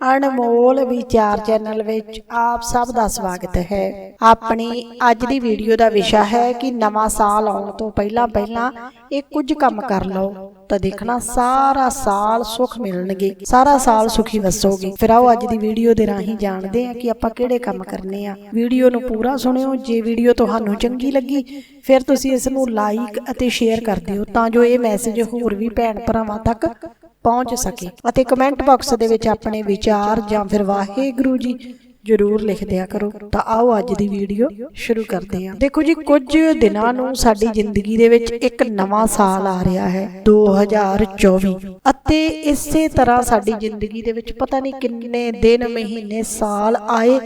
ਅਨਮੋਲ ਵਿਚਾਰ ਚੈਨਲ ਵਿੱਚ ਆਪ ਸਭ ਦਾ ਸਵਾਗਤ ਹੈ। ਆਪਣੀ ਅੱਜ ਦੀ ਵੀਡੀਓ ਦਾ ਵਿਸ਼ਾ ਹੈ ਕਿ ਨਵਾਂ ਸਾਲ ਆਉਣ ਤੋਂ ਪਹਿਲਾਂ ਪਹਿਲਾਂ ਇਹ ਕੁਝ ਕੰਮ ਕਰ ਲਓ ਤਾਂ ਦੇਖਣਾ ਸਾਰਾ ਸਾਲ ਸੁੱਖ ਮਿਲਣਗੇ, ਸਾਰਾ ਸਾਲ ਸੁਖੀ ਵਸੋਗੇ। ਫਿਰ ਆਓ ਅੱਜ ਦੀ ਵੀਡੀਓ ਦੇ ਰਾਹੀਂ ਜਾਣਦੇ ਹਾਂ ਕਿ ਆਪਾਂ ਕਿਹੜੇ ਕੰਮ ਕਰਨੇ ਆ। ਵੀਡੀਓ ਨੂੰ ਪੂਰਾ ਸੁਣਿਓ, ਜੇ ਵੀਡੀਓ ਤੁਹਾਨੂੰ ਚੰਗੀ ਲੱਗੀ, ਫਿਰ ਤੁਸੀਂ ਇਸ ਨੂੰ ਲਾਈਕ ਅਤੇ ਸ਼ੇਅਰ ਕਰ ਦਿਓ ਤਾਂ ਜੋ ਇਹ ਮੈਸੇਜ ਹੋਰ ਵੀ ਭੈਣ ਭਰਾਵਾਂ ਤੱਕ ਪਹੁੰਚ ਸਕੇ ਅਤੇ ਕਮੈਂਟ ਬਾਕਸ ਦੇ ਵਿੱਚ ਆਪਣੇ ਵਿਚਾਰ ਜਾਂ ਫਿਰ ਵਾਹਿਗੁਰੂ ਜੀ ਜਰੂਰ ਲਿਖ ਦਿਆ ਕਰੋ ਤਾਂ ਆਓ ਅੱਜ ਦੀ ਵੀਡੀਓ ਸ਼ੁਰੂ ਕਰਦੇ ਹਾਂ। ਦੇਖੋ ਜੀ ਕੁਝ ਦਿਨਾਂ ਨੂੰ ਸਾਡੀ ਜ਼ਿੰਦਗੀ ਦੇ ਵਿੱਚ ਇੱਕ ਨਵਾਂ ਸਾਲ ਆ ਰਿਹਾ ਹੈ। 2024 ਅਤੇ ਇਸੇ ਤਰ੍ਹਾਂ ਸਾਡੀ ਜ਼ਿੰਦਗੀ ਦੇ ਵਿੱਚ ਪਤਾ ਨਹੀਂ ਕਿੰਨੇ ਦਿਨ ਮਹੀਨੇ ਸਾਲ ਆਏ।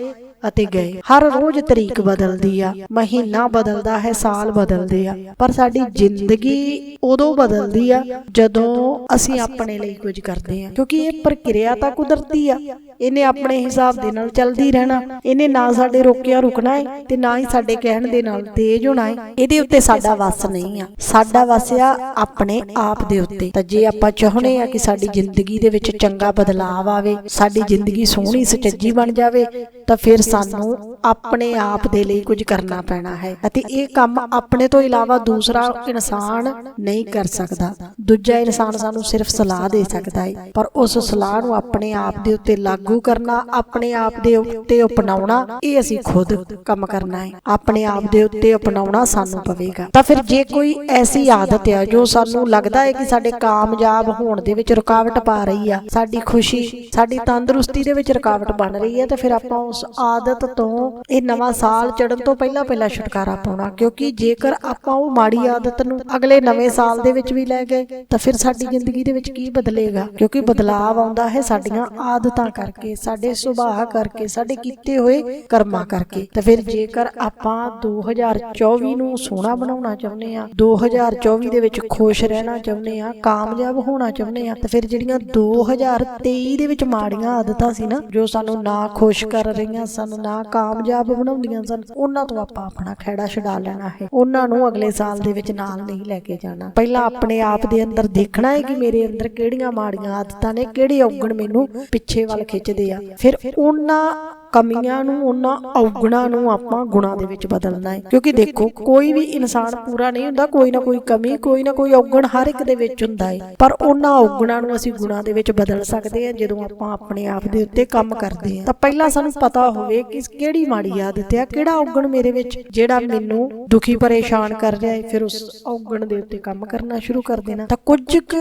ਅਤੇ ਗਏ। ਹਰ ਰੋਜ਼ ਤਰੀਕ ਬਦਲਦੀ ਆ। ਮਹੀਨਾ ਬਦਲਦਾ ਹੈ ਸਾਲ ਬਦਲਦੇ ਆ। ਪਰ ਸਾਡੀ ਜ਼ਿੰਦਗੀ ਉਦੋਂ ਬਦਲਦੀ ਆ ਜਦੋਂ ਅਸੀਂ ਆਪਣੇ ਲਈ ਕੁਝ ਕਰਦੇ ਆ। ਕਿਉਂਕਿ ਇਹ ਪ੍ਰਕਿਰਿਆ ਤਾਂ ਕੁਦਰਤੀ ਆ। ਇਹਨੇ ਆਪਣੇ ਹਿਸਾਬ ਦੇ ਨਾਲ ਚੱਲਦੀ ਰਹਿਣਾ। ਇਹਨੇ ਨਾ ਸਾਡੇ ਰੋਕਿਆ ਰੁਕਣਾ ਹੈ ਤੇ ਨਾ ਹੀ ਸਾਡੇ ਕਹਿਣ ਦੇ ਨਾਲ ਤੇਜ਼ ਹੋਣਾ ਹੈ ਇਹਦੇ ਉੱਤੇ ਸਾਡਾ ਵੱਸ ਨਹੀਂ ਆ। ਸਾਡਾ ਵੱਸ ਆ ਆਪਣੇ ਆਪ ਦੇ ਉੱਤੇ। ਤਾਂ ਜੇ ਆਪਾਂ ਚਾਹੁੰਦੇ ਆ ਕਿ ਸਾਡੀ ਜ਼ਿੰਦਗੀ ਦੇ ਵਿੱਚ ਚੰਗਾ ਬਦਲਾਅ ਆਵੇ, ਸਾਡੀ ਜ਼ਿੰਦਗੀ ਸੋਹਣੀ ਸੁਚੱਜੀ ਬਣ ਜਾਵੇ, ਤਾਂ ਫਿਰ ਸਾਨੂੰ ਆਪਣੇ ਆਪ ਦੇ ਲਈ ਕੁਝ ਕਰਨਾ ਪੈਣਾ ਹੈ। ਅਤੇ ਇਹ ਕੰਮ ਆਪਣੇ ਤੋਂ ਇਲਾਵਾ ਦੂਸਰਾ ਇਨਸਾਨ ਨਹੀਂ ਕਰ ਸਕਦਾ। ਦੂਜਾ ਇਨਸਾਨ ਸਾਨੂੰ ਸਿਰਫ ਸਲਾਹ ਦੇ ਸਕਦਾ ਹੈ ਪਰ ਉਸ ਸਲਾਹ ਨੂੰ ਆਪਣੇ ਆਪ ਦੇ ਉੱਤੇ ਲਾਗੂ ਕਰਨਾ, ਆਪਣੇ ਆਪ ਦੇ ਉੱਤੇ ਅਪਣਾਉਣਾ, ਇਹ ਅਸੀਂ ਖੁਦ ਕੰਮ ਕਰਨਾ ਹੈ। ਆਪਣੇ ਆਪ ਦੇ ਉੱਤੇ ਅਪਣਾਉਣਾ ਸਾਨੂੰ ਪਵੇਗਾ। ਤਾਂ ਫਿਰ ਜੇ ਕੋਈ ਐਸੀ ਆਦਤ ਹੈ, ਜੋ ਸਾਨੂੰ ਲੱਗਦਾ ਹੈ ਕਿ ਸਾਡੇ ਕਾਮਯਾਬ ਹੋਣ ਦੇ ਵਿੱਚ ਰੁਕਾਵਟ ਪਾ ਰਹੀ ਆ, ਸਾਡੀ ਖੁਸ਼ੀ, ਸਾਡੀ ਤੰਦਰੁਸਤੀ ਦੇ ਵਿੱਚ ਰੁਕਾਵਟ ਬਣ ਰਹੀ ਹੈ, ਤਾਂ ਫਿਰ ਆਪਾਂ ਉਸ ਆਦਤ ਤੋਂ ਇਹ ਨਵਾਂ ਸਾਲ ਚੜਨ ਤੋਂ ਪਹਿਲਾਂ ਪਹਿਲਾਂ ਛੁਟਕਾਰਾ ਪਾਉਣਾ। ਕਿਉਂਕਿ ਜੇਕਰ ਆਪਾਂ ਉਹ ਮਾੜੀ ਆਦਤ ਨੂੰ ਅਗਲੇ ਨਵੇਂ ਸਾਲ ਦੇ ਵਿੱਚ ਵੀ ਲੈ ਗਏ, ਤਾਂ ਫਿਰ ਸਾਡੀ ਜ਼ਿੰਦਗੀ ਦੇ ਵਿੱਚ ਕੀ ਬਦਲੇਗਾ? ਕਿਉਂਕਿ ਬਦਲਾਅ ਆਉਂਦਾ ਹੈ ਸਾਡੀਆਂ ਆਦਤਾਂ ਕਰਕੇ। ਸਾਡੇ ਸੁਭਾਅ ਕਰਕੇ ਸਾਡੇ ਕੀਤੇ ਹੋਏ ਕਰਮਾਂ ਕਰਕੇ। ਤਾਂ ਫਿਰ ਜੇਕਰ ਆਪਾਂ 2024 ਨੂੰ ਸੋਹਣਾ ਬਣਾਉਣਾ ਚਾਹੁੰਦੇ ਆ 2024 ਦੇ ਵਿੱਚ ਖੁਸ਼ ਰਹਿਣਾ ਚਾਹੁੰਦੇ ਆ ਕਾਮਯਾਬ ਹੋਣਾ ਚਾਹੁੰਦੇ ਆ ਤਾਂ ਫਿਰ ਜਿਹੜੀਆਂ 2023 ਦੇ ਵਿੱਚ ਮਾੜੀਆਂ ਆਦਤਾਂ ਸੀ ਨਾ ਜੋ ਸਾਨੂੰ ਨਾ ਖੁਸ਼ ਕਰ ਰਹੀਆਂ ਸਨ ਨਾ ਕਾਮਯਾਬ ਬਣਾਉਂਦੀਆਂ ਸਨ ਉਹਨਾਂ ਤੋਂ ਆਪਾਂ ਆਪਣਾ ਖਹਿੜਾ ਛਡਾ ਲੈਣਾ ਹੈ। ਉਹਨਾਂ ਨੂੰ ਅਗਲੇ ਸਾਲ ਦੇ ਵਿੱਚ ਨਾਲ ਨਹੀਂ ਲੈ ਕੇ ਜਾਣਾ। ਪਹਿਲਾਂ ਆਪਣੇ ਆਪ ਦੇ ਅੰਦਰ ਦੇਖਣਾ ਹੈ ਕਿ ਮੇਰੇ ਅੰਦਰ ਕਿਹੜੀਆਂ ਮਾੜੀਆਂ ਆਦਤਾਂ ਨੇ ਕਿਹੜੇ ਔਗਣ ਮੈਨੂੰ ਪਿੱਛੇ ਵੱਲ ਖਿੱਚਦੇ ਆ। ਫਿਰ ਉਹਨਾਂ ਕਮੀਆਂ ਨੂੰ, ਉਹਨਾਂ ਔਗਣਾਂ ਨੂੰ ਆਪਾਂ ਗੁਣਾਂ ਦੇ ਵਿੱਚ ਬਦਲਣਾ ਹੈ। ਕਿਉਂਕਿ ਦੇਖੋ, ਕੋਈ ਵੀ ਇਨਸਾਨ ਪੂਰਾ ਨਹੀਂ ਹੁੰਦਾ, ਕੋਈ ਨਾ ਕੋਈ ਕਮੀ, ਕੋਈ ਨਾ ਕੋਈ ਔਗਣ ਹਰ ਇੱਕ ਦੇ ਵਿੱਚ ਹੁੰਦਾ ਹੈ। ਪਰ ਉਹਨਾਂ ਔਗਣਾਂ ਨੂੰ ਅਸੀਂ ਗੁਣਾਂ ਦੇ ਵਿੱਚ ਬਦਲ ਸਕਦੇ ਹਾਂ, ਜਦੋਂ ਆਪਾਂ ਆਪਣੇ ਆਪ ਦੇ ਉੱਤੇ ਕੰਮ ਕਰਦੇ ਹਾਂ। ਤਾਂ ਪਹਿਲਾਂ ਸਾਨੂੰ ਪਤਾ ਹੋਵੇ ਕਿ ਕਿਹੜੀ ਮਾੜੀ ਆਦਤ ਹੈ, ਕਿਹੜਾ ਔਗਣ ਮੇਰੇ ਵਿੱਚ ਜਿਹੜਾ ਮੈਨੂੰ ਦੁਖੀ, ਪਰੇਸ਼ਾਨ ਕਰ ਰਿਹਾ ਹੈ, ਫਿਰ ਉਸ ਔਗਣ ਦੇ ਉੱਤੇ ਕੰਮ ਕਰਨਾ ਸ਼ੁਰੂ ਕਰ ਦੇਣਾ। ਤਾਂ ਕੁਝ ਕੁ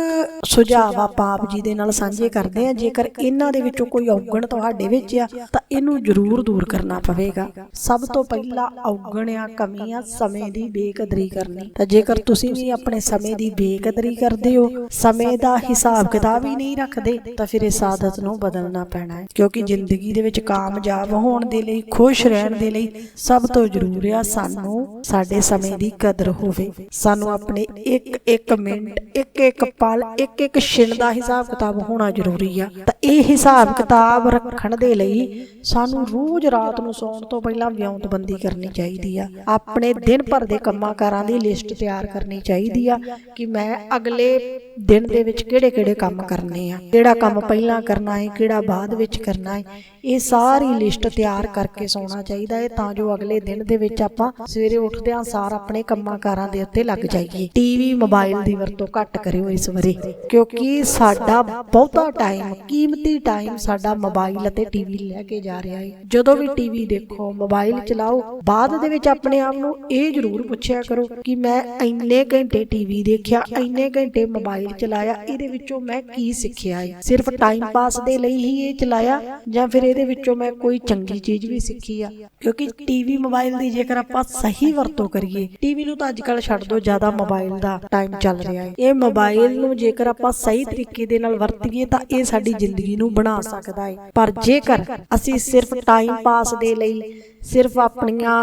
ਸੁਝਾਅ ਆਪਾਂ ਆਪ ਜੀ ਦੇ ਨਾਲ ਸਾਂਝੇ ਕਰਦੇ ਹਾਂ। ਜੇਕਰ ਇਹਨਾਂ ਦੇ ਵਿੱਚੋਂ ਕੋਈ ਔਗਣ ਤੁਹਾਡੇ ਵਿੱਚ ਆ, ਤਾਂ ਇਹਨੂੰ ਜ਼ਰੂਰ ਦੂਰ ਕਰਨਾ ਪਵੇਗਾ। ਸਭ ਤੋਂ ਪਹਿਲਾ ਔਗਣ ਆ ਕਮੀ ਆ ਸਮੇਂ ਦੀ ਬੇਕਦਰੀ ਕਰਨੀ। ਤਾਂ ਜੇਕਰ ਤੁਸੀਂ ਵੀ ਆਪਣੇ ਸਮੇਂ ਦੀ ਬੇਕਦਰੀ ਕਰਦੇ ਹੋ ਸਮੇਂ ਦਾ ਹਿਸਾਬ ਕਿਤਾਬ ਹੀ ਨਹੀਂ ਰੱਖਦੇ ਤਾਂ ਫਿਰ ਇਸ ਆਦਤ ਨੂੰ ਬਦਲਣਾ ਪੈਣਾ ਹੈ। ਕਿਉਂਕਿ ਜ਼ਿੰਦਗੀ ਦੇ ਵਿੱਚ ਕਾਮਯਾਬ ਹੋਣ ਦੇ ਲਈ ਖੁਸ਼ ਰਹਿਣ ਦੇ ਲਈ ਸਭ ਤੋਂ ਜ਼ਰੂਰੀ ਆ ਸਾਨੂੰ ਸਾਡੇ ਸਮੇਂ ਦੀ ਕਦਰ ਹੋਵੇ। ਸਾਨੂੰ ਆਪਣੇ ਇੱਕ ਇੱਕ ਮਿੰਟ ਇੱਕ ਇੱਕ ਪਲ ਇੱਕ ਇੱਕ ਛਿਣ ਦਾ ਹਿਸਾਬ ਕਿਤਾਬ ਹੋਣਾ ਜ਼ਰੂਰੀ ਆ। ਤਾਂ ਇਹ ਹਿਸਾਬ ਕਿਤਾਬ ਰੱਖਣ ਦੇ ਲਈ ਸਾਨੂੰ ਰੋਜ਼ ਰਾਤ ਨੂੰ ਸੌਣ ਤੋਂ ਪਹਿਲਾਂ ਵਿਉਂਤਬੰਦੀ ਕਰਨੀ ਚਾਹੀਦੀ ਆ। ਆਪਣੇ ਦਿਨ ਭਰ ਦੇ ਕੰਮਾਂ ਕਾਰਾਂ ਦੀ ਲਿਸਟ ਤਿਆਰ ਕਰਨੀ ਚਾਹੀਦੀ ਆ ਕਿ ਮੈਂ ਅਗਲੇ ਦਿਨ ਦੇ ਵਿੱਚ ਕਿਹੜੇ ਕਿਹੜੇ ਕੰਮ ਕਰਨੇ ਆ ਕਿਹੜਾ ਕੰਮ ਪਹਿਲਾਂ ਕਰਨਾ ਹੈ ਕਿਹੜਾ ਬਾਅਦ ਵਿੱਚ ਕਰਨਾ ਹੈ ਇਹ ਸਾਰੀ ਲਿਸਟ ਤਿਆਰ ਕਰਕੇ ਸੌਣਾ ਚਾਹੀਦਾ ਹੈ ਤਾਂ ਜੋ ਅਗਲੇ ਦਿਨ ਦੇ ਵਿੱਚ ਆਪਾਂ ਸਵੇਰੇ ਉੱਠਦਿਆਂ ਸਾਰ ਆਪਣੇ ਕੰਮਾਂ ਕਾਰਾਂ ਦੇ ਉੱਤੇ ਲੱਗ ਜਾਈਏ। ਟੀਵੀ ਮੋਬਾਈਲ ਦੀ ਵਰਤੋਂ ਘੱਟ ਕਰਿਓ ਇਸ ਵਾਰੀ ਕਿਉਂਕਿ ਸਾਡਾ ਬਹੁਤਾ ਟਾਈਮ ਕੀਮਤੀ ਟਾਈਮ ਸਾਡਾ ਮੋਬਾਈਲ ਅਤੇ ਟੀਵੀ ਲੈ ਕੇ ਜਾ ਰਿਹਾ ਹੈ ਜਦੋਂ ਵੀ ਟੀਵੀ ਦੇਖੋ, ਮੋਬਾਈਲ ਚਲਾਓ, ਬਾਅਦ ਦੇ ਵਿੱਚ ਆਪਣੇ ਆਪ ਨੂੰ ਇਹ ਜ਼ਰੂਰ ਪੁੱਛਿਆ ਕਰੋ ਕਿ ਮੈਂ ਇੰਨੇ ਘੰਟੇ ਟੀਵੀ ਦੇਖਿਆ, ਇੰਨੇ ਘੰਟੇ ਮੋਬਾਈਲ ਚਲਾਇਆ, ਇਹਦੇ ਵਿੱਚੋਂ ਮੈਂ ਕੀ ਸਿੱਖਿਆ ਹੈ ਸਿਰਫ ਟਾਈਮ ਪਾਸ ਦੇ ਲਈ ਹੀ ਇਹ ਚਲਾਇਆ ਜਾਂ ਫਿਰ ਇਹਦੇ ਵਿੱਚੋਂ ਮੈਂ ਕੋਈ ਚੰਗੀ ਚੀਜ਼ ਵੀ ਸਿੱਖੀ ਆ? ਕਿਉਂਕਿ ਟੀਵੀ ਮੋਬਾਈਲ ਦੀ ਜੇਕਰ ਆਪਾਂ ਸਹੀ ਵਰਤੋਂ ਕਰੀਏ, ਟੀਵੀ ਨੂੰ ਤਾਂ ਅੱਜ ਕੱਲ ਛੱਡ ਦੋ ਜ਼ਿਆਦਾ ਮੋਬਾਈਲ ਦਾ ਟਾਈਮ ਚੱਲ ਰਿਹਾ ਹੈ ਇਹ ਮੋਬਾਈਲ ਨੂੰ ਜੇਕਰ ਆਪਾਂ ਸਹੀ ਤਰੀਕੇ ਦੇ ਨਾਲ ਵਰਤੀਏ ਤਾਂ ਇਹ ਸਾਡੀ ਜ਼ਿੰਦਗੀ ਨੂੰ ਬਣਾ ਸਕਦਾ ਹੈ ਪਰ ਜੇਕਰ ਅਸੀਂ ਸਿਰਫ ਟਾਈਮ ਪਾਸ ਦੇ ਲਈ ਸਿਰਫ ਆਪਣੀਆਂ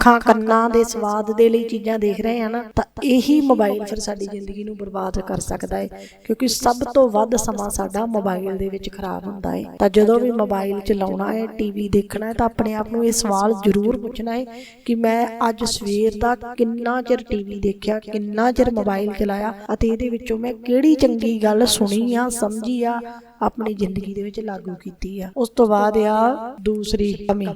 ਅੱਖਾਂ ਕੰਨਾਂ ਦੇ ਸਵਾਦ ਦੇ ਲਈ ਚੀਜ਼ਾਂ ਦੇਖ ਰਹੇ ਆ ਨਾ, ਤਾਂ ਇਹੀ ਮੋਬਾਈਲ ਫਿਰ ਸਾਡੀ ਜ਼ਿੰਦਗੀ ਨੂੰ ਬਰਬਾਦ ਕਰ ਸਕਦਾ ਹੈ ਕਿਉਂਕਿ ਸਭ ਤੋਂ ਵੱਧ ਸਮਾਂ ਸਾਡਾ ਮੋਬਾਈਲ ਦੇ ਵਿੱਚ ਖਰਾਬ ਹੁੰਦਾ ਹੈ ਤਾਂ ਜਦੋਂ ਵੀ ਮੋਬਾਈਲ ਚਲਾਉਣਾ ਹੈ ਟੀਵੀ ਦੇਖਣਾ ਹੈ ਤਾਂ ਆਪਣੇ ਆਪ ਨੂੰ ਇਹ ਸਵਾਲ ਜ਼ਰੂਰ ਪੁੱਛਣਾ ਹੈ ਕਿ ਮੈਂ ਅੱਜ ਸਵੇਰ ਦਾ ਕਿੰਨਾ ਚਿਰ ਟੀਵੀ ਦੇਖਿਆ, ਕਿੰਨਾ ਚਿਰ ਮੋਬਾਈਲ ਚਲਾਇਆ ਅਤੇ ਇਹਦੇ ਵਿੱਚੋਂ ਮੈਂ ਕਿਹੜੀ ਚੰਗੀ ਗੱਲ ਸੁਣੀ ਆ, ਸਮਝੀ ਆ, ਆਪਣੀ ਜ਼ਿੰਦਗੀ ਦੇ ਵਿੱਚ ਲਾਗੂ ਕੀਤੀ ਆ। ਉਸ ਤੋਂ ਬਾਅਦ ਆ ਦੂਸਰੀ ਕਮੀ।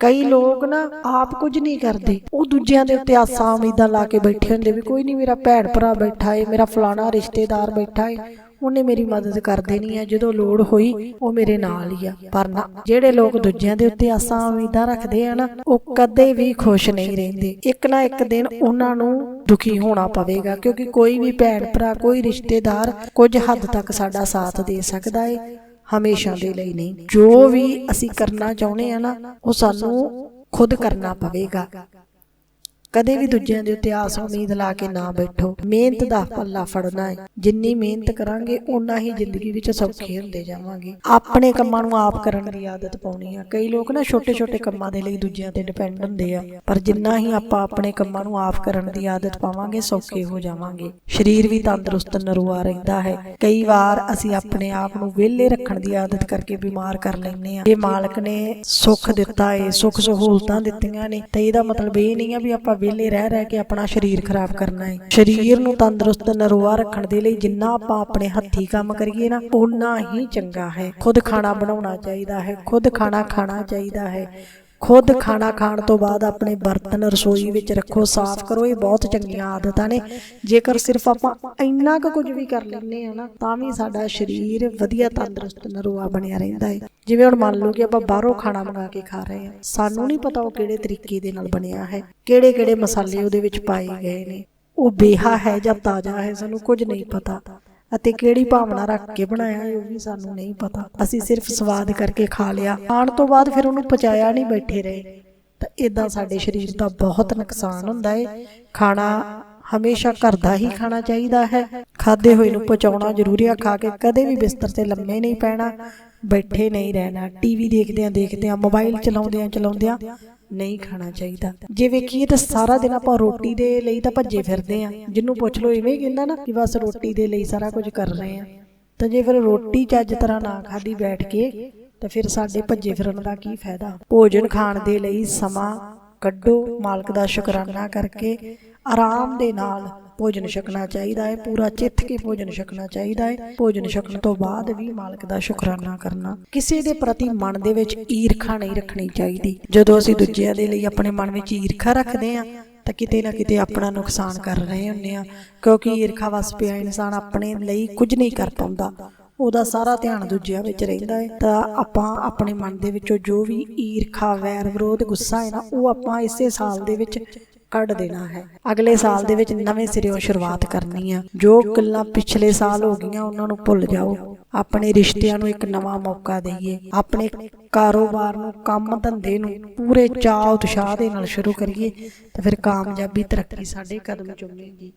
ਕਈ ਲੋਕ ਨਾ ਆਪ ਕੁਝ ਨਹੀਂ ਕਰਦੇ। ਉਹ ਦੂਜਿਆਂ ਦੇ ਉੱਤੇ ਆਸਾਂ ਉਮੀਦਾਂ ਲਾ ਕੇ ਬੈਠੇ ਹੁੰਦੇ ਵੀ ਕੋਈ ਨਹੀਂ ਮੇਰਾ ਭੈਣ ਭਰਾ ਬੈਠਾ ਏ, ਮੇਰਾ ਫਲਾਣਾ ਰਿਸ਼ਤੇਦਾਰ ਬੈਠਾ ਏ, ਉਹਨੇ ਮੇਰੀ ਮਦਦ ਕਰ ਦੇਣੀ ਆ, ਜਦੋਂ ਲੋੜ ਹੋਈ ਉਹ ਮੇਰੇ ਨਾਲ ਹੀ ਆ। ਪਰ ਨਾ ਜਿਹੜੇ ਲੋਕ ਦੂਜਿਆਂ ਦੇ ਉੱਤੇ ਆਸਾਂ ਉਮੀਦਾਂ ਰੱਖਦੇ ਆ ਨਾ, ਉਹ ਕਦੇ ਵੀ ਖੁਸ਼ ਨਹੀਂ ਰਹਿੰਦੇ। ਇੱਕ ਨਾ ਇੱਕ ਦਿਨ ਉਹਨਾਂ ਨੂੰ ਦੁਖੀ ਹੋਣਾ ਪਵੇਗਾ, ਕਿਉਂਕਿ ਕੋਈ ਵੀ ਭੈਣ ਭਰਾ, ਕੋਈ ਰਿਸ਼ਤੇਦਾਰ ਕੁਝ ਹੱਦ ਤੱਕ ਸਾਡਾ ਸਾਥ ਦੇ ਸਕਦਾ ਏ। ਹਮੇਸ਼ਾ ਦੇ ਲਈ ਨਹੀਂ। ਜੋ ਵੀ ਅਸੀਂ ਕਰਨਾ ਚਾਹੁੰਦੇ ਆ ਨਾ ਉਹ ਸਾਨੂੰ ਖੁਦ ਕਰਨਾ ਪਵੇਗਾ। ਕਦੇ ਵੀ ਦੂਜਿਆਂ ਦੇ ਉੱਤੇ ਆਸ ਉਮੀਦ ਲਾ ਕੇ ਨਾ ਬੈਠੋ। ਮਿਹਨਤ ਦਾ ਪੱਲਾ ਫੜਨਾ ਹੈ। ਜਿੰਨੀ ਮਿਹਨਤ ਕਰਾਂਗੇ ਓਨਾ ਹੀ ਜ਼ਿੰਦਗੀ ਵਿੱਚ ਸੌਖੇ ਹੁੰਦੇ ਜਾਵਾਂਗੇ। ਆਪਣੇ ਕੰਮਾਂ ਨੂੰ ਆਪ ਕਰਨ ਦੀ ਆਦਤ ਪਾਉਣੀ ਆ। ਕਈ ਲੋਕ ਨਾ ਛੋਟੇ-ਛੋਟੇ ਕੰਮਾਂ ਦੇ ਲਈ ਦੂਜਿਆਂ ਤੇ ਡਿਪੈਂਡ ਹੁੰਦੇ ਆ। ਪਰ ਜਿੰਨਾ ਹੀ ਆਪਾਂ ਆਪਣੇ ਕੰਮਾਂ ਨੂੰ ਆਪ ਕਰਨ ਦੀ ਆਦਤ ਪਾਵਾਂਗੇ ਸੌਖੇ ਹੋ ਜਾਵਾਂਗੇ। ਸਰੀਰ ਵੀ ਤੰਦਰੁਸਤ ਨਰੂਆ ਰਹਿੰਦਾ ਹੈ। ਕਈ ਵਾਰ ਅਸੀਂ ਆਪਣੇ ਆਪ ਨੂੰ ਵਿਹਲੇ ਰੱਖਣ ਦੀ ਆਦਤ ਕਰਕੇ ਬਿਮਾਰ ਕਰ ਲੈਂਦੇ ਆ ਜੇ ਮਾਲਕ ਨੇ ਸੁੱਖ ਦਿੱਤਾ ਏ ਸੁੱਖ ਸਹੂਲਤਾਂ ਦਿੱਤੀਆਂ ਨੇ ਤਾਂ ਇਹਦਾ ਮਤਲਬ ਇਹ ਨਹੀਂ ਆ ਵੀ ਆਪਾਂ ਵਿਹਲੇ ਰਹਿ ਰਹਿ ਕੇ ਆਪਣਾ ਸਰੀਰ ਖਰਾਬ ਕਰਨਾ ਹੈ ਸਰੀਰ ਨੂੰ ਤੰਦਰੁਸਤ, ਨਰੂਆ ਰੱਖਣ ਦੇ ਲਈ ਜਿੰਨਾ ਆਪਾਂ ਆਪਣੇ ਹੱਥੀ ਕੰਮ ਕਰੀਏ ਨਾ, ਓਨਾ ਹੀ ਚੰਗਾ ਹੈ। ਖੁਦ ਖਾਣਾ ਬਣਾਉਣਾ ਚਾਹੀਦਾ ਹੈ, ਖੁਦ ਖਾਣਾ ਖਾਣਾ ਚਾਹੀਦਾ ਹੈ। ਖੁਦ ਖਾਣਾ ਖਾਣ ਤੋਂ ਬਾਅਦ ਆਪਣੇ ਬਰਤਨ ਰਸੋਈ ਵਿੱਚ ਰੱਖੋ, ਸਾਫ਼ ਕਰੋ, ਇਹ ਬਹੁਤ ਚੰਗੀਆਂ ਆਦਤਾਂ ਨੇ। ਜੇਕਰ ਸਿਰਫ ਆਪਾਂ ਇੰਨਾ ਕੁ ਕੁਝ ਵੀ ਕਰ ਲੈਂਦੇ ਆ ਨਾ, ਤਾਂ ਵੀ ਸਾਡਾ ਸਰੀਰ ਵਧੀਆ ਤੰਦਰੁਸਤ ਨਰੋਆ ਬਣਿਆ ਰਹਿੰਦਾ ਹੈ। ਜਿਵੇਂ ਹੁਣ ਮੰਨ ਲਓ ਕਿ ਆਪਾਂ ਬਾਹਰੋਂ ਖਾਣਾ ਮੰਗਾ ਕੇ ਖਾ ਰਹੇ ਆ ਸਾਨੂੰ ਨਹੀਂ ਪਤਾ ਉਹ ਕਿਹੜੇ ਤਰੀਕੇ ਦੇ ਨਾਲ ਬਣਿਆ ਹੈ ਕਿਹੜੇ ਕਿਹੜੇ ਮਸਾਲੇ ਉਹਦੇ ਵਿੱਚ ਪਾਏ ਗਏ ਨੇ। ਉਹ ਬੇਹਾ ਹੈ ਜਾਂ ਤਾਜ਼ਾ ਹੈ, ਸਾਨੂੰ ਕੁਝ ਨਹੀਂ ਪਤਾ। ਅਤੇ ਕਿਹੜੀ ਭਾਵਨਾ ਰੱਖ ਕੇ ਬਣਾਇਆ ਹੈ ਉਹ ਵੀ ਸਾਨੂੰ ਨਹੀਂ ਪਤਾ। ਅਸੀਂ ਸਿਰਫ ਸਵਾਦ ਕਰਕੇ ਖਾ ਲਿਆ। ਖਾਣ ਤੋਂ ਬਾਅਦ ਫਿਰ ਉਹਨੂੰ ਪਚਾਇਆ ਨਹੀਂ ਬੈਠੇ ਰਹੇ। ਤਾਂ ਇਦਾਂ ਸਾਡੇ ਸਰੀਰ ਦਾ ਬਹੁਤ ਨੁਕਸਾਨ ਹੁੰਦਾ ਹੈ ਖਾਣਾ ਹਮੇਸ਼ਾ ਘਰ ਦਾ ਹੀ ਖਾਣਾ ਚਾਹੀਦਾ ਹੈ। ਖਾਦੇ ਹੋਏ ਨੂੰ ਪਚਾਉਣਾ ਜ਼ਰੂਰੀ ਆ ਖਾ ਕੇ ਕਦੇ ਵੀ ਬਿਸਤਰ ਤੇ ਲੰਮੇ ਨਹੀਂ ਪੈਣਾ। ਬੈਠੇ ਨਹੀਂ ਰਹਿਣਾ, ਟੀਵੀ ਦੇਖਦੇ ਆ ਦੇਖਦੇ ਆ ਮੋਬਾਈਲ ਚਲਾਉਂਦੇ ਆ ਚਲਾਉਂਦੇ ਆ ਨਹੀਂ ਖਾਣਾ ਚਾਹੀਦਾ। ਜੇ ਵੇਖੀਏ ਤਾਂ ਸਾਰਾ ਦਿਨ ਆਪਾਂ ਰੋਟੀ ਦੇ ਲਈ ਤਾਂ ਭੱਜੇ ਫਿਰਦੇ ਆ। ਜਿਹਨੂੰ ਪੁੱਛ ਲਓ ਇਵੇਂ ਕਹਿੰਦਾ ਨਾ ਕਿ ਬਸ ਰੋਟੀ ਦੇ ਲਈ ਸਾਰਾ ਕੁਝ ਕਰ ਰਹੇ ਆ। ਤਾਂ ਜੇ ਫਿਰ ਰੋਟੀ ਚੱਜ ਤਰ੍ਹਾਂ ਨਾ ਖਾਦੀ ਬੈਠ ਕੇ, ਤਾਂ ਫਿਰ ਸਾਡੇ ਭੱਜੇ ਫਿਰਨ ਦਾ ਕੀ ਫਾਇਦਾ? ਭੋਜਨ ਖਾਣ ਦੇ ਲਈ ਸਮਾਂ ਕੱਢੋ, ਮਾਲਕ ਦਾ ਸ਼ੁਕਰਾਨਾ ਕਰਕੇ, ਆਰਾਮ ਦੇ ਨਾਲ ਭੋਜਨ ਛਕਣਾ ਚਾਹੀਦਾ ਹੈ, ਪੂਰਾ ਚਿੱਤ ਕੇ ਭੋਜਨ ਛਕਣਾ ਚਾਹੀਦਾ ਹੈ, ਭੋਜਨ ਛਕਣ ਤੋਂ ਬਾਅਦ ਵੀ ਮਾਲਕ ਦਾ ਸ਼ੁਕਰਾਨਾ ਕਰਨਾ। ਕਿਸੇ ਦੇ ਪ੍ਰਤੀ ਮਨ ਦੇ ਵਿੱਚ ਈਰਖਾ ਨਹੀਂ ਰੱਖਣੀ ਚਾਹੀਦੀ। ਜਦੋਂ ਅਸੀਂ ਦੂਜਿਆਂ ਦੇ ਲਈ ਆਪਣੇ ਮਨ ਵਿੱਚ ਈਰਖਾ ਰੱਖਦੇ ਹਾਂ, ਤਾਂ ਕਿਤੇ ਨਾ ਕਿਤੇ ਆਪਣਾ ਨੁਕਸਾਨ ਕਰ ਰਹੇ ਹੁੰਦੇ ਆ ਕਿਉਂਕਿ ਈਰਖਾ ਵਸ ਪਿਆ ਇਨਸਾਨ ਆਪਣੇ ਲਈ ਕੁਝ ਨਹੀਂ ਕਰ ਪਾਉਂਦਾ। ਉਹਦਾ ਸਾਰਾ ਧਿਆਨ ਦੂਜਿਆਂ ਵਿੱਚ ਰਹਿੰਦਾ ਹੈ। ਤਾਂ ਆਪਾਂ ਆਪਣੇ ਮਨ ਦੇ ਵਿੱਚੋਂ ਜੋ ਵੀ ਈਰਖਾ, ਵੈਰ ਵਿਰੋਧ, ਗੁੱਸਾ ਹੈ ਨਾ, ਉਹ ਆਪਾਂ ਇਸੇ ਸਾਲ ਦੇ ਵਿੱਚ ਕੱਢ ਦੇਣਾ ਹੈ। ਅਗਲੇ ਸਾਲ ਦੇ ਵਿੱਚ ਨਵੇਂ ਸਿਰਿਓਂ ਸ਼ੁਰੂਆਤ ਕਰਨੀ ਆ। ਜੋ ਗੱਲਾਂ ਪਿਛਲੇ ਸਾਲ ਹੋ ਗਈਆਂ ਉਹਨਾਂ ਨੂੰ ਭੁੱਲ ਜਾਓ। ਆਪਣੇ ਰਿਸ਼ਤਿਆਂ ਨੂੰ ਇੱਕ ਨਵਾਂ ਮੌਕਾ ਦੇਈਏ। ਆਪਣੇ ਕਾਰੋਬਾਰ ਨੂੰ ਕੰਮ ਧੰਦੇ ਨੂੰ ਪੂਰੇ ਚਾਅ ਉਤਸ਼ਾਹ ਦੇ ਨਾਲ ਸ਼ੁਰੂ ਕਰੀਏ ਤਾਂ ਫਿਰ ਕਾਮਯਾਬੀ ਤਰੱਕੀ ਸਾਡੇ ਕਦਮ ਚੁੰਮੇਗੀ।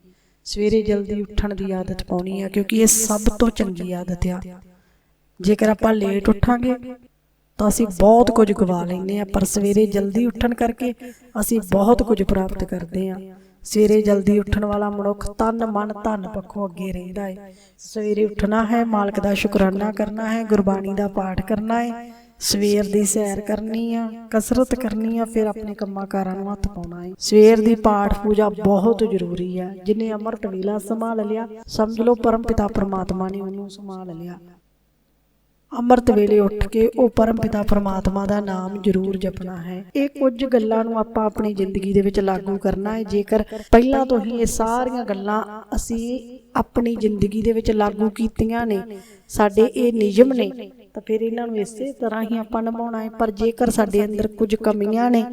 ਸਵੇਰੇ ਜਲਦੀ ਉੱਠਣ ਦੀ ਆਦਤ ਪਾਉਣੀ ਆ ਕਿਉਂਕਿ ਇਹ ਸਭ ਤੋਂ ਚੰਗੀ ਆਦਤ ਆ। ਜੇਕਰ ਆਪਾਂ ਲੇਟ ਉੱਠਾਂਗੇ ਤਾਂ ਅਸੀਂ ਬਹੁਤ ਕੁਝ ਗਵਾ ਲੈਂਦੇ ਆ ਪਰ ਸਵੇਰੇ ਜਲਦੀ ਉੱਠਣ ਕਰਕੇ ਅਸੀਂ ਬਹੁਤ ਕੁਝ ਪ੍ਰਾਪਤ ਕਰਦੇ ਆ ਸਵੇਰੇ ਜਲਦੀ ਉੱਠਣ ਵਾਲਾ ਮਨੁੱਖ ਤਨ ਮਨ ਧਨ ਪੱਖੋਂ ਅੱਗੇ ਰਹਿੰਦਾ ਹੈ ਸਵੇਰੇ ਉੱਠਣਾ ਹੈ, ਮਾਲਕ ਦਾ ਸ਼ੁਕਰਾਨਾ ਕਰਨਾ ਹੈ, ਗੁਰਬਾਣੀ ਦਾ ਪਾਠ ਕਰਨਾ ਹੈ ਸਵੇਰ ਦੀ ਸੈਰ ਕਰਨੀ ਆ, ਕਸਰਤ ਕਰਨੀ ਆ, ਫਿਰ ਆਪਣੇ ਕੰਮਾਂ ਕਾਰਾਂ ਨੂੰ ਹੱਥ ਪਾਉਣਾ ਹੈ ਸਵੇਰ ਦੀ ਪਾਠ ਪੂਜਾ ਬਹੁਤ ਜ਼ਰੂਰੀ ਹੈ ਜਿਨੇ ਅਮਰਤ ਵੇਲਾ ਸੰਭਾਲ ਲਿਆ, ਸਮਝ ਲਓ ਪਰਮ ਪਿਤਾ ਪਰਮਾਤਮਾ ਨੇ ਉਹਨੂੰ ਸੰਭਾਲ ਲਿਆ। ਅੰਮ੍ਰਿਤ ਵੇਲੇ ਉੱਠ ਕੇ ਉਹ ਪਰਮ ਪਿਤਾ ਪਰਮਾਤਮਾ ਦਾ ਨਾਮ ਜ਼ਰੂਰ ਜਪਣਾ ਹੈ। ਇਹ ਕੁਝ ਗੱਲਾਂ ਨੂੰ ਆਪਾਂ ਆਪਣੀ ਜ਼ਿੰਦਗੀ ਦੇ ਵਿੱਚ ਲਾਗੂ ਕਰਨਾ ਹੈ। ਜੇਕਰ ਪਹਿਲਾਂ ਤੋਂ ਹੀ ਇਹ ਸਾਰੀਆਂ ਗੱਲਾਂ ਅਸੀਂ ਆਪਣੀ ਜ਼ਿੰਦਗੀ ਦੇ ਵਿੱਚ ਲਾਗੂ ਕੀਤੀਆਂ ਨੇ। ਸਾਡੇ ਇਹ ਨਿਯਮ ਨੇ। ਤਾਂ ਫਿਰ ਇਹਨਾਂ ਨੂੰ ਇਸੇ ਤਰ੍ਹਾਂ ਹੀ ਆਪਾਂ ਨਿਭਾਉਣਾ ਹੈ। ਪਰ ਜੇਕਰ ਸਾਡੇ ਅੰਦਰ ਕੁਝ ਕਮੀਆਂ ਨੇ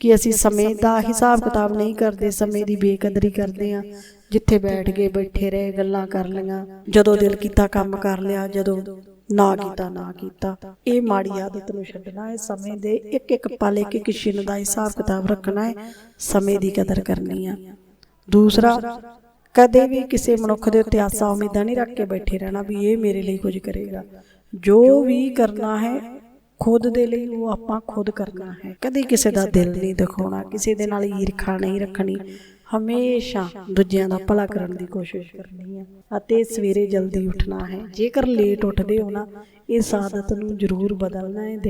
ਕਿ ਅਸੀਂ ਸਮੇਂ ਦਾ ਹਿਸਾਬ ਕਿਤਾਬ ਨਹੀਂ ਕਰਦੇ ਸਮੇਂ ਦੀ ਬੇਕਦਰੀ ਕਰਦੇ ਆ ਜਿੱਥੇ ਬੈਠ ਕੇ ਬੈਠੇ ਰਹੇ, ਗੱਲਾਂ ਕਰ ਲਈਆਂ। ਜਦੋਂ ਦਿਲ ਕੀਤਾ ਕੰਮ ਕਰ ਲਿਆ, ਜਦੋਂ ਨਾ ਕੀਤਾ ਨਾ ਕੀਤਾ। ਇਹ ਮਾੜੀ ਆਦਤ ਨੂੰ ਛੱਡਣਾ ਹੈ। ਸਮੇਂ ਦੇ ਇੱਕ ਇੱਕ ਪਲ ਇੱਕ ਇੱਕ ਛਿਨ ਦਾ ਹਿਸਾਬ ਕਿਤਾਬ ਰੱਖਣਾ ਹੈ, ਸਮੇਂ ਦੀ ਕਦਰ ਕਰਨੀ ਆ। ਦੂਸਰਾ, ਕਦੇ ਵੀ ਕਿਸੇ ਮਨੁੱਖ ਦੇ ਉੱਤੇ ਆਸਾਂ ਉਮੀਦਾਂ ਨਹੀਂ ਰੱਖ ਕੇ ਬੈਠੇ ਰਹਿਣਾ ਵੀ ਇਹ ਮੇਰੇ ਲਈ ਕੁਝ ਕਰੇਗਾ। ਜੋ ਵੀ ਕਰਨਾ ਹੈ, ਖੁਦ ਦੇ ਲਈ ਉਹ ਆਪਾਂ ਖੁਦ ਕਰਨਾ ਹੈ। ਕਦੇ ਕਿਸੇ ਦਾ ਦਿਲ ਨਹੀਂ ਦਿਖਾਉਣਾ, ਕਿਸੇ ਦੇ ਨਾਲ ਈਰਖਾ ਨਹੀਂ ਰੱਖਣੀ ਹਮੇਸ਼ਾ ਦੂਜਿਆਂ ਦਾ ਭਲਾ ਕਰਨ ਦੀ ਕੋਸ਼ਿਸ਼ ਕਰਨੀ ਹੈ ਅਤੇ ਸਵੇਰੇ ਜਲਦੀ ਉੱਠਣਾ ਹੈ। ਜੇਕਰ ਲੇਟ ਉੱਠਦੇ ਹੋ ਨਾ ਇਸ ਆਦਤ ਨੂੰ ਜ਼ਰੂਰ ਬਦਲਣਾ ਹੈ।